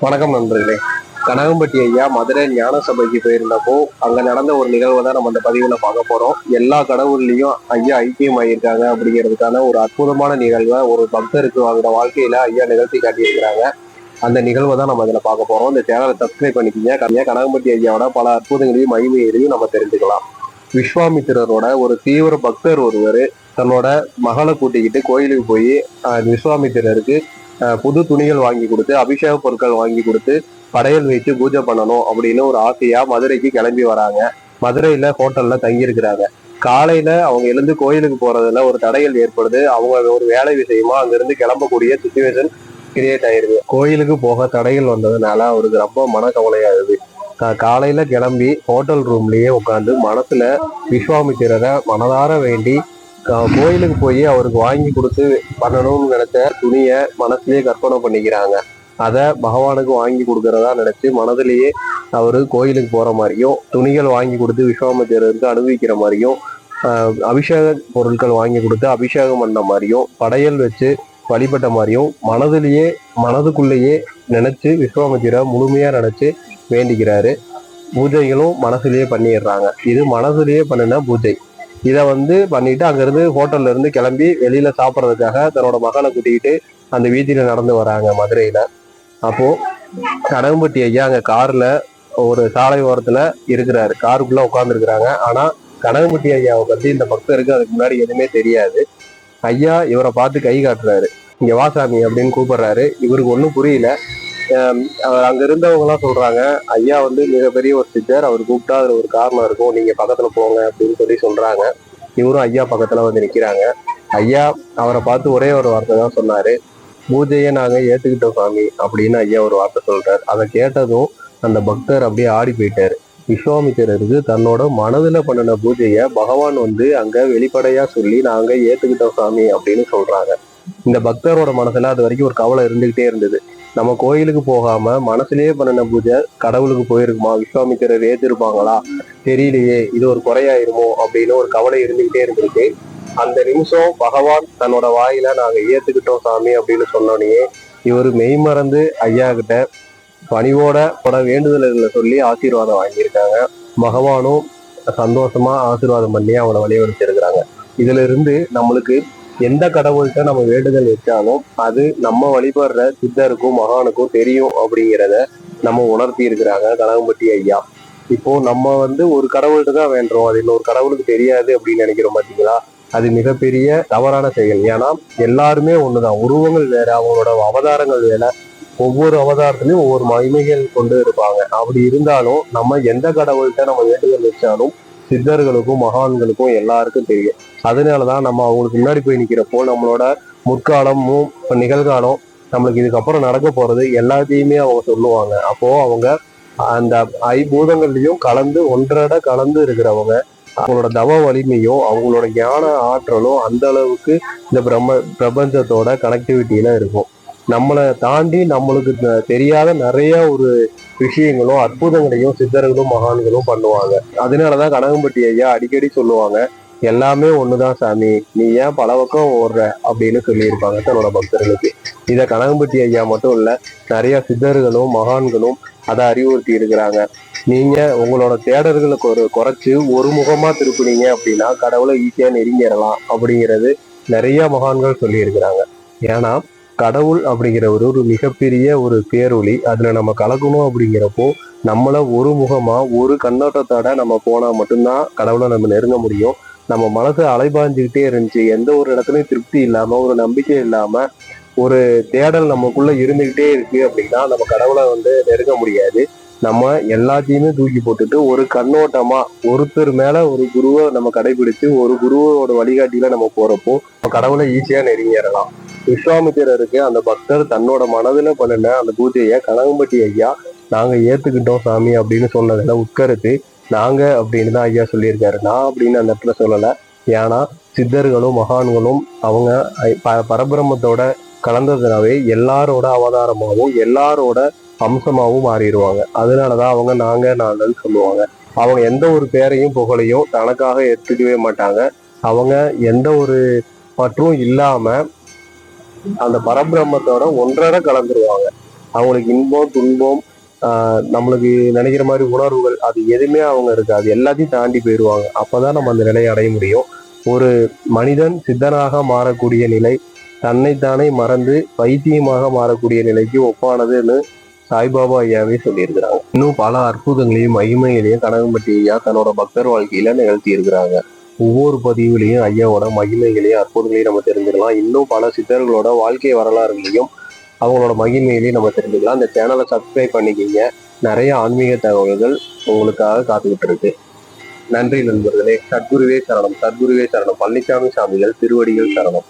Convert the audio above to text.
வணக்கம் நண்பர்களே. கனகம்பட்டி ஐயா மதுரை ஞான சபைக்கு போயிருந்தப்போ அங்க நடந்த ஒரு நிகழ்வை தான் நம்ம அந்த பதிவுல பார்க்க போறோம். எல்லா கடவுள்லயும் ஐயா ஐக்கியம் ஆகியிருக்காங்க அப்படிங்கிறதுக்கான ஒரு அற்புதமான நிகழ்வை ஒரு பக்தருக்கு அவரோட வாழ்க்கையில ஐயா நிகழ்த்தி காட்டியிருக்கிறாங்க. அந்த நிகழ்வை தான் நம்ம இதுல பார்க்க போறோம். இந்த சேனலை சப்ஸ்கிரைப் பண்ணிக்கிங்க. ஐயா கனகம்பட்டி ஐயாவோட பல அற்புதங்களையும் மகிமையிலையும் நம்ம தெரிஞ்சுக்கலாம். விஸ்வாமித்திரரோட ஒரு தீவிர பக்தர் ஒருவர் தன்னோட மகளை கூட்டிக்கிட்டு கோயிலுக்கு போய் அஹ், விஸ்வாமித்திரருக்கு புது துணிகள் வாங்கி கொடுத்து அபிஷேக பொருட்கள் வாங்கி கொடுத்து படையல் வைத்து பூஜை பண்ணணும் அப்படின்னு ஒரு ஆசையா மதுரைக்கு கிளம்பி வராங்க. மதுரையில ஹோட்டல்ல தங்கி இருக்கிறாங்க காலையில அவங்க எழுந்து கோயிலுக்கு போறதுல ஒரு தடைகள் ஏற்படுது. அவங்க ஒரு வேலை விஷயமா அங்கிருந்து கிளம்பக்கூடிய சுச்சுவேஷன் கிரியேட் ஆயிருது. கோயிலுக்கு போக தடைகள் வந்ததுனால அவருக்கு ரொம்ப மனக்கவலையாகுது. கா- காலையில கிளம்பி ஹோட்டல் ரூம்லயே உட்காந்து மனசுல விஸ்வாமித்திரரை மனதார வேண்டி கோயிலுக்கு போய் அவருக்கு வாங்கி கொடுத்து பண்ணணும்னு நினைச்ச துணியை மனசுலயே கற்பனை பண்ணிக்கிறாங்க. அதை பகவானுக்கு வாங்கி கொடுக்கறதா நினைச்சு மனதிலேயே அவர் கோயிலுக்கு போற மாதிரியும் துணிகள் வாங்கி கொடுத்து விஸ்வாமித்திரருக்கு அனுபவிக்கிற மாதிரியும் அபிஷேக பொருட்கள் வாங்கி கொடுத்து அபிஷேகம் பண்ண மாதிரியும் படையல் வச்சு வழிபட்ட மாதிரியும் மனதிலேயே மனதுக்குள்ளேயே நினைச்சு விஸ்வாமித்திரர் முழுமையா நினைச்சு வேண்டிக்கிறாரு. பூஜைகளும் மனசுலயே பண்ணிடுறாங்க. இது மனசுலயே பண்ணின பூஜை. இதை வந்து பண்ணிட்டு அங்கேருந்து ஹோட்டல்ல இருந்து கிளம்பி வெளியில சாப்பிட்றதுக்காக தன்னோட மகளை கூட்டிக்கிட்டு அந்த வீதியில நடந்து வராங்க மதுரையில. அப்போ கடம்பட்டி ஐயா அங்க கார்ல ஒரு சாலை ஓரத்துல இருக்கிறாரு. காருக்குள்ள உட்காந்துருக்குறாங்க ஆனா கனகம்பட்டி ஐயாவை பத்தி இந்த பக்தருக்கு அதுக்கு முன்னாடி எதுவுமே தெரியாது. ஐயா இவரை பார்த்து கை காட்டுறாரு. இங்க வாசாமி அப்படின்னு கூப்பிடுறாரு. இவருக்கு ஒன்றும் புரியல. அவர் அங்க இருந்தவங்க எல்லாம் சொல்றாங்க ஐயா வந்து மிகப்பெரிய ஒரு சித்தர் அவர் கூப்பிட்டா அதுல ஒரு காரணம் இருக்கும் நீங்க பக்கத்துல போங்க அப்படின்னு சொல்லி சொல்றாங்க. இவரும் ஐயா பக்கத்துல வந்து நிக்கிறாங்க. ஐயா அவரை பார்த்து ஒரே ஒரு வார்த்தை தான் சொன்னாரு. பூஜையை நாங்க ஏத்துக்கிட்டோம் சாமி அப்படின்னு ஐயா ஒரு வார்த்தை சொல்றாரு. அதை கேட்டதும் அந்த பக்தர் அப்படியே ஆடி போயிட்டாரு. விஸ்வாமித்திரருக்கு தன்னோட மனதுல பண்ணின பூஜையை பகவான் வந்து அங்க வெளிப்படையா சொல்லி நாங்க ஏத்துக்கிட்டோம் சாமி அப்படின்னு சொல்றாங்க. இந்த பக்தரோட மனசுல அது வரைக்கும் ஒரு கவலை இருந்துகிட்டே இருந்தது. நம்ம கோயிலுக்கு போகாம மனசுலயே பண்ணின பூஜை கடவுளுக்கு போயிருக்குமா? விஸ்வாமித்திரர் ஏத்திருப்பாங்களா? தெரியலையே. இது ஒரு குறையாயிருமோ? அப்படின்னு ஒரு கவலை இருந்துகிட்டே இருந்திருக்கு. அந்த நிமிஷம் பகவான் தன்னோட வாயில நாங்க ஏத்துக்கிட்டோம் சாமி அப்படின்னு சொன்னோடனே இவர் மெய்மறந்து ஐயா கிட்ட பணிவோட பட வேண்டுதல்களை சொல்லி ஆசீர்வாதம் வாங்கியிருக்காங்க. பகவானும் சந்தோஷமா ஆசீர்வாதம் பண்ணி அவனை வழிவகுத்திருக்கிறாங்க இதுல இருந்து நம்மளுக்கு எந்த கடவுள்கிட்ட நம்ம வேண்டுதல் வச்சாலும் அது நம்ம வழிபடுற சித்தருக்கும் மகானுக்கும் தெரியும் அப்படிங்கிறத நம்ம உணர்த்தி இருக்கிறாங்க கனகம்பட்டி ஐயா. இப்போ நம்ம வந்து ஒரு கடவுள்கிட்ட தான் வேண்டுறோம். அது இன்னொரு கடவுளுக்கு தெரியாது அப்படின்னு நினைக்கிறோம் பாத்தீங்களா? அது மிகப்பெரிய தவறான செயல். ஏன்னா எல்லாருமே ஒண்ணுதான். உருவங்கள் வேற அவங்களோட அவதாரங்கள் வேற. ஒவ்வொரு அவதாரத்திலையும் ஒவ்வொரு மகிமைகள் கொண்டு இருப்பாங்க. அப்படி இருந்தாலும் நம்ம எந்த கடவுள்கிட்ட நம்ம வேண்டுதல் வச்சாலும் சித்தர்களுக்கும் மகான்களுக்கும் எல்லாருக்கும் தெரியும். அதனாலதான் நம்ம அவங்களுக்கு முன்னாடி போய் நிக்கிறப்போ நம்மளோட முற்காலமும் நிகழ்காலம் நம்மளுக்கு இதுக்கப்புறம் நடக்க போறது எல்லாத்தையுமே அவங்க சொல்லுவாங்க. அப்போ அவங்க அந்த ஐபூதங்கள்லயும் கலந்து ஒன்றட கலந்து இருக்கிறவங்க அவங்களோட தவ வலிமையும் அவங்களோட ஞான ஆற்றலும் அந்த அளவுக்கு இந்த பிரம்ம பிரபஞ்சத்தோட கனெக்டிவிட்டியில இருக்கும். நம்மளை தாண்டி நம்மளுக்கு தெரியாத நிறைய ஒரு விஷயங்களும் அற்புதங்களையும் சித்தர்களும் மகான்களும் பண்ணுவாங்க. அதனாலதான் கனகம்பட்டி ஐயா அடிக்கடி சொல்லுவாங்க எல்லாமே ஒண்ணுதான் சாமி. நீ ஏன் பல பக்கம் ஓடுற? அப்படின்னு சொல்லியிருப்பாங்க தன்னோட பக்தர்களுக்கு. இத கனகம்பட்டி ஐயா மட்டும் இல்ல நிறைய சித்தர்களும் மகான்களும் அதை அறிவுறுத்தி இருக்கிறாங்க. நீங்க உங்களோட தேடர்களுக்கு ஒரு குறைச்சு ஒரு முகமா திருப்புனீங்க அப்படின்னா கடவுளை ஈஸியா நெருங்கிடலாம் அப்படிங்கிறது நிறைய மகான்கள் சொல்லியிருக்கிறாங்க. ஏன்னா கடவுள் அப்படிங்கிற ஒரு ஒரு மிகப்பெரிய ஒரு பேரொளி அதில் நம்ம கலக்கணும் அப்படிங்கிறப்போ நம்மளை ஒரு முகமா ஒரு கண்ணோட்டத்தோட நம்ம போனால் மட்டும்தான் கடவுளை நம்ம நெருங்க முடியும். நம்ம மனசு அலைபாஞ்சிக்கிட்டே இருந்துச்சு. எந்த ஒரு இடத்துலயும் திருப்தி இல்லாமல் ஒரு நம்பிக்கை இல்லாமல் ஒரு தேடல் நமக்குள்ளே இருந்துக்கிட்டே இருக்குது அப்படின்னா நம்ம கடவுளை வந்து நெருங்க முடியாது. நம்ம எல்லாத்தையுமே தூக்கி போட்டுட்டு ஒரு கண்ணோட்டமா ஒருத்தர் மேல ஒரு குருவை நம்ம கடைபிடிச்சு ஒரு குருவோட வழிகாட்டியில நம்ம போறப்போ கடவுளை ஈஸியா நெருங்கிடலாம். விஸ்வாமித்திரருக்கு அந்த பக்தர் தன்னோட மனதுல பண்ணின அந்த பூஜையை கனகம்பட்டி ஐயா நாங்க ஏத்துக்கிட்டோம் சாமி அப்படின்னு சொன்னதுல உட்கருத்து நாங்க அப்படின்னு தான் ஐயா சொல்லியிருக்காரு. நான் அப்படின்னு அந்த இடத்துல சொல்லலை. ஏன்னா சித்தர்களும் மகான்களும் அவங்க ஐ- ப- பரபிரம்மத்தோட கலந்ததுனாவே எல்லாரோட அவதாரமாகவும் எல்லாரோட அம்சமாகவும் மாறிடுவாங்க. அதனாலதான் அவங்க நாங்க நாங்கள் சொல்லுவாங்க. அவங்க எந்த ஒரு பேரையும் புகழையும் தனக்காக எடுத்துக்கவே மாட்டாங்க. அவங்க எந்த ஒரு பற்றும் இல்லாம அந்த பரபிரம்மத்தோட ஒன்றரை கலந்துருவாங்க. அவங்களுக்கு இன்பம் துன்பம் ஆஹ் நம்மளுக்கு நினைக்கிற மாதிரி உணர்வுகள் அது எதுவுமே அவங்க இருக்காது. எல்லாத்தையும் தாண்டி போயிடுவாங்க. அப்பதான் நம்ம அந்த நிலையை அடைய முடியும். ஒரு மனிதன் சித்தனாக மாறக்கூடிய நிலை தன்னைத்தானே மறந்து பைத்தியமாக மாறக்கூடிய நிலைக்கு ஒப்பானதுன்னு சாய்பாபா ஐயாவே சொல்லியிருக்கிறாங்க. இன்னும் பல அற்புதங்களையும் மகிமைகளையும் கனகம்பட்டி ஐயா தன்னோட பக்தர் வாழ்க்கையில நிகழ்த்தி இருக்கிறாங்க ஒவ்வொரு பதிவுலையும் ஐயாவோட மகிமைகளையும் அற்புதங்களையும் நம்ம தெரிஞ்சுக்கலாம். இன்னும் பல சித்தர்களோட வாழ்க்கை வரலாறுகளையும் அவங்களோட மகிமைகளையும் நம்ம தெரிஞ்சுக்கலாம். இந்த சேனலை சப்ஸ்கிரைப் பண்ணிக்கிங்க. நிறைய ஆன்மீக தகவல்கள் உங்களுக்காக காத்துக்கிட்டு இருக்கு நன்றி நண்பர்களே. சத்குருவே சரணம். சத்குருவே சரணம். பழனிசாமி சாமிகள் திருவடிகள் சரணம்.